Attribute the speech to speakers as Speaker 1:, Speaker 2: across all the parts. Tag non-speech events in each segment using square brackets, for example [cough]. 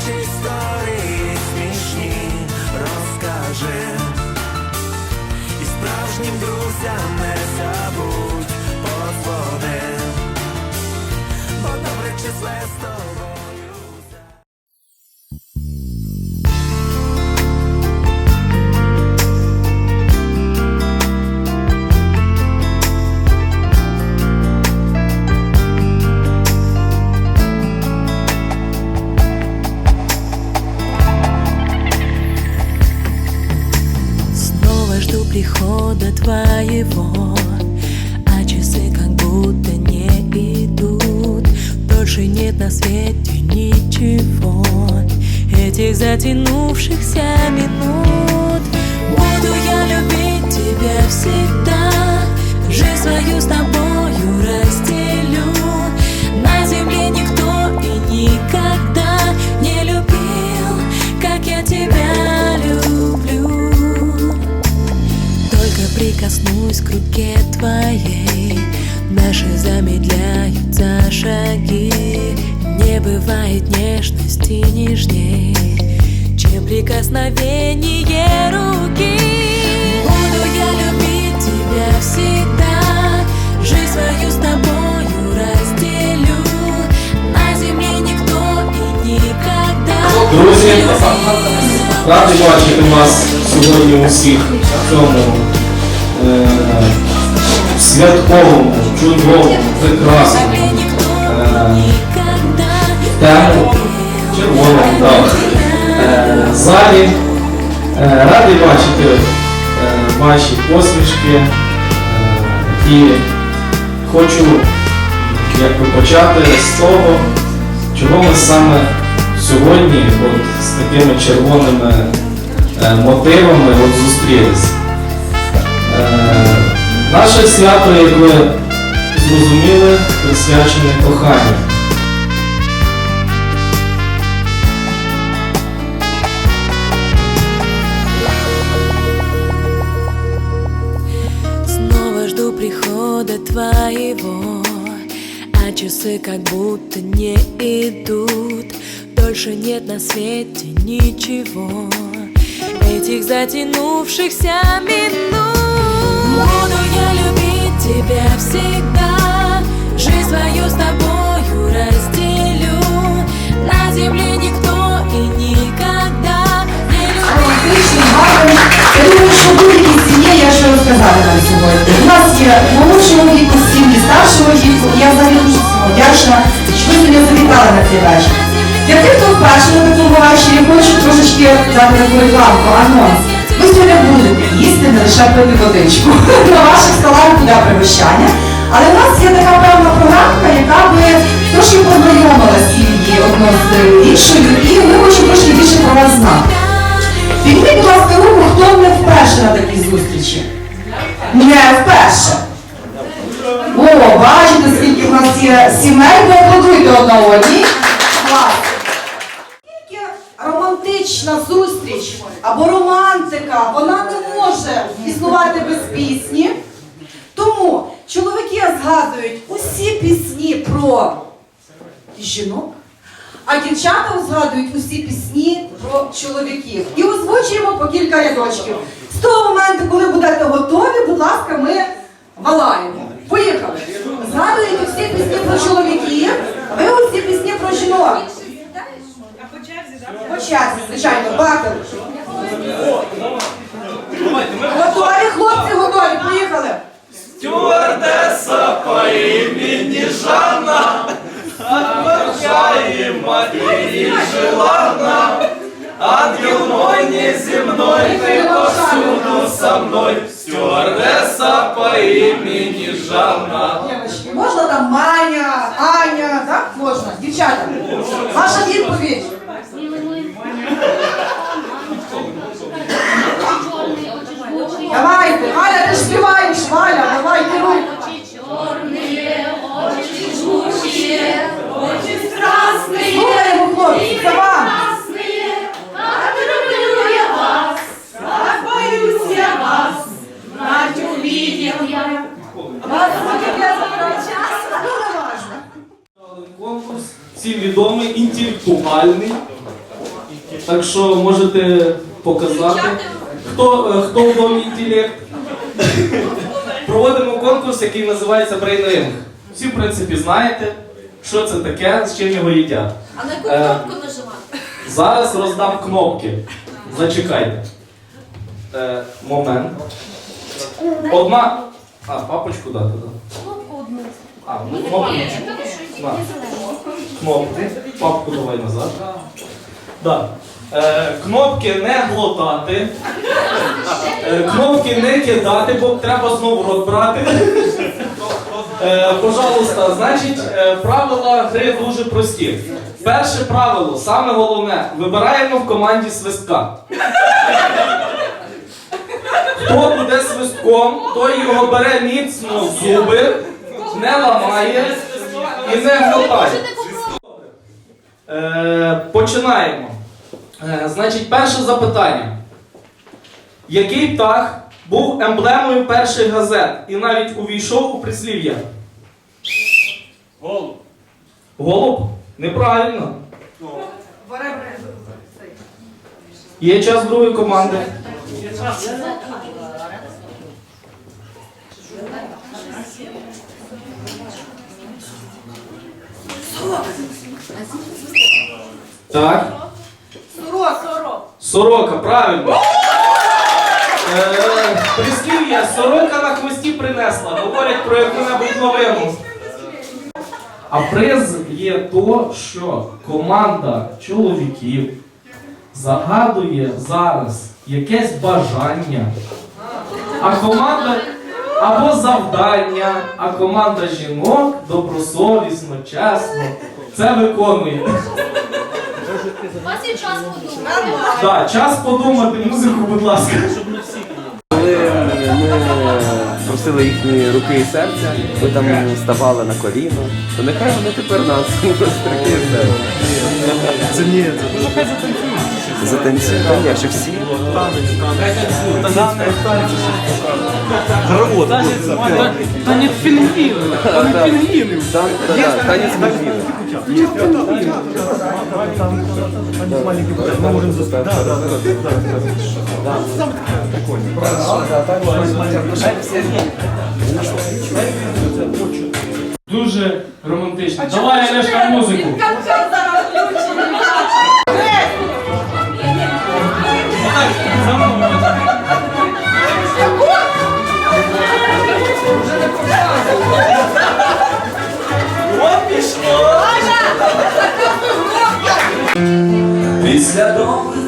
Speaker 1: Дитячі історії смішні розкажи І справжнім друзям не забудь подзвони. Бо добре числе з тобою
Speaker 2: на свете ничего. Этих затянувшихся минут. Буду я любить тебя всегда. Жизнь свою с тобою разделю прикосновение руки Буду я любить тебя всегда Жизнь свою с тобою разделю На земле никто и никогда
Speaker 3: Друзі,
Speaker 2: не любил.
Speaker 3: радий бачити вас сьогодні усіх в цьому е, святковому, чудовому, прекрасному е, темному, червоному так, е, Залі. Е, радий бачити е, ваші посмішки е, і хочу якби почати з того, чого ми саме сьогодні от, з такими червоними е, мотивами от, зустрілися. Е, наше свято, як ви зрозуміли, присвячене коханню.
Speaker 2: твоего А часы как будто не идут Дольше нет на свете ничего Этих затянувшихся минут Буду я любить тебя всегда Жизнь свою с тобою разделю На земле никто и никогда не любил
Speaker 4: романтичним, гарним. Я думаю, що будь-якій сім'ї я вже розказала нам сьогодні. У нас молодшого віку, сім'ї старшого віку. Я взагалі дуже вдячна, що ви сьогодні завітали на цей вечір. Для тих, хто вперше на такому вечорі, хочу трошечки дати таку рекламку, анонс. Ви сьогодні будете їсти не лише пити водичку. [laughs] На ваших столах буде пригощання. Але в нас є така певна програмка, яка би трошки познайомила сім'ї одну з іншою, і ми хочемо трошки більше про вас знати. Підніміть, будь ласка, руку, хто не вперше на такій зустрічі? Не вперше. О, бачите, скільки в нас є сімей, поаплодуйте одна одній. Клас. Тільки романтична зустріч або романтика, вона не може існувати без пісні. Тому чоловіки згадують усі пісні про жінок, а дівчата згадують усі пісні про чоловіків. І озвучуємо по кілька рядочків. З того моменту, коли будете готові, будь ласка, ми валаємо. Поїхали. Згадуєте всі пісні про чоловіків, ви усі пісні про жінок. По черзі, звичайно, батл. Готові, хлопці, готові, поїхали.
Speaker 5: Стюардеса по імені Жанна, Отвечаема и желанна, Ангел мой неземной, ты со мной, Стюардесса по имени Жанна.
Speaker 4: Девочки, можно там Маня, Аня, да? Можно. Дівчата, ваша відповідь.
Speaker 3: Всім відомий, інтелектуальний. Так що можете показати. Хто, е, хто в домі інтелект? Проводимо конкурс, який називається Brain Ring. Всі, в принципі, знаєте, що це таке, з чим його їдять.
Speaker 6: А на яку
Speaker 3: Е.
Speaker 6: кнопку нажимати?
Speaker 3: Зараз роздам кнопки. Зачекайте. Е, момент. Одна. А, папочку дати, так?
Speaker 6: Кнопку одну.
Speaker 3: А, ну кнопку. На. Кнопку. Папку давай назад. Да. Е, кнопки не глотати. Е, кнопки не кидати, бо треба знову рот брати. Е, пожалуйста, значить, е, правила гри дуже прості. Перше правило, саме головне, вибираємо в команді свистка. Хто буде свистком, той його бере міцно в зуби, не ламає і не глотає. Е, починаємо. Е, значить, перше запитання. Який птах був емблемою перших газет і навіть увійшов у прислів'я? Голуб. Голуб? Неправильно. Є час другої команди. Так.
Speaker 6: Сорок.
Speaker 3: Сорока, правильно. Е, прислів'я, сорока на хвості принесла. Говорять про яку-небудь новину. А приз є то, що команда чоловіків загадує зараз якесь бажання, а команда або завдання, а команда жінок добросовісно, чесно це виконує.
Speaker 6: У вас є час подумати.
Speaker 3: Так, час подумати, музику, будь ласка.
Speaker 7: Коли ми просили їхні руки і серця, ми там ставали на коліно, то нехай вони тепер нас руки і серця.
Speaker 1: Це ні,
Speaker 7: Затанцюють, та ні, чи всі?
Speaker 3: Та не пінгвіни,
Speaker 7: Та не пінгвіни. Танець пінгвіна.
Speaker 3: Дуже романтично. Давай, Олешка, музику.
Speaker 5: Після довгих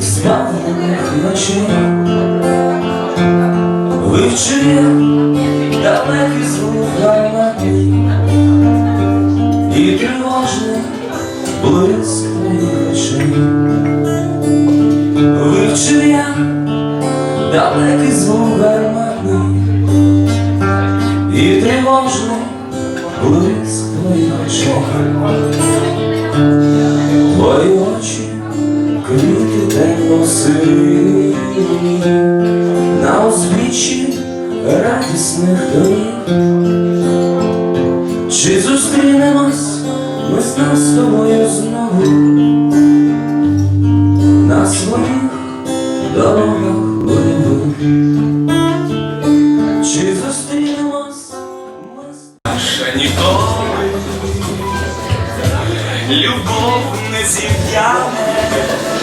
Speaker 5: спалених ночей Вивчив далекий звук темно на узбіччі радісних доріг. Чи зустрінемось ми з тобою знову на своїх дорогах бойових? Чи зустрінемось ми з ніколи любов не зів'яне